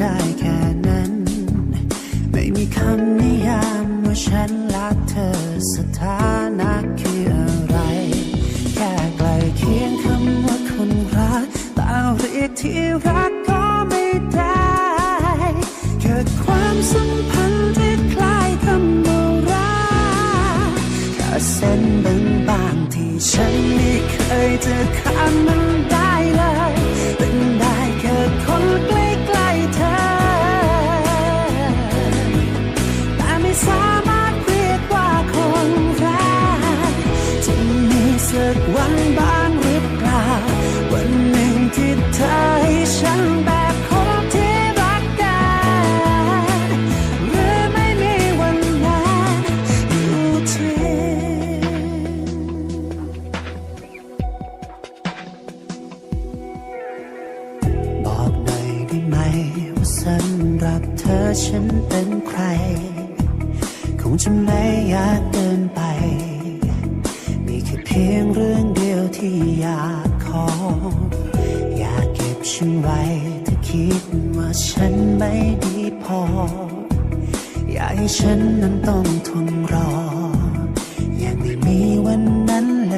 ได้แค่นั้น ไม่มีคำนิยามว่าฉันรักเธอสถานะคืออะไร แค่ใกลเคียงคำว่าคนรักแต่เรียกที่รักก็ไม่ได้เกิดความสัมพันธ์ที่คล้ายคำว่ารักแค่เส้นบางๆที่ฉันไม่เคยจะข้ามมันได้ สำหรับเธอฉันเป็นใคร คงจะไม่ยากเกินไป มีแค่เพียงเรื่องเดียวที่อยากขอ อยากเก็บฉันไว้ถ้าคิดว่าฉันไม่ดีพอ อยากให้ฉันนั้นต้องทนรอ ยังไม่มีวันนั้นเล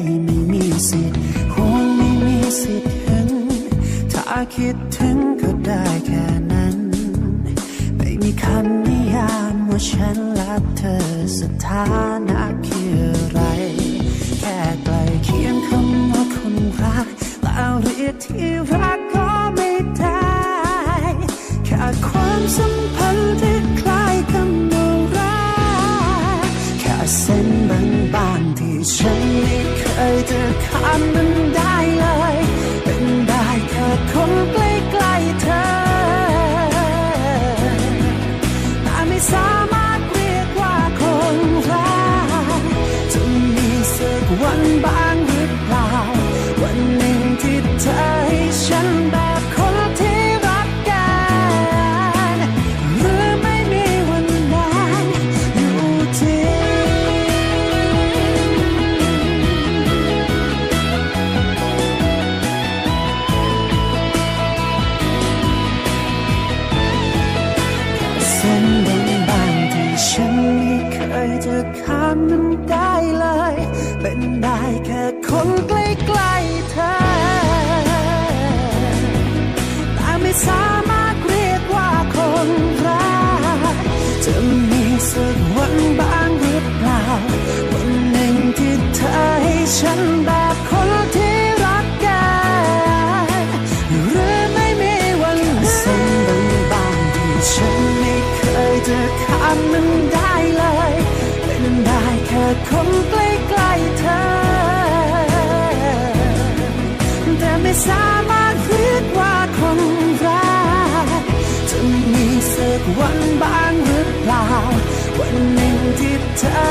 ยไม่มีสิทธิ์คงไม่มีสิทธิ์ถึง ถ้าคิดถึง ว่าฉันรักเธอสถานะคืออะไร แค่ใกลเคียงคำว่าคนรักแต่เรียกที่รักก็ไม่ได้แค่ความสัมพันธ์ที่คล้ายคำว่ารักแค่เส้นบางๆที่ฉันไม่เคยจะข้ามมัน ส่วนบางๆที่ฉันไม่เคยจะข้ามมันได้เลย เป็นได้แค่คนใกล้ามมันได้เลยเป็นได้แค่คนใกล้ๆเธอ แต่ไม่สามารถเรียกว่าคนรักจะมีสักวันบ้างหรือเปล่า วันหนึ่งที่เธอ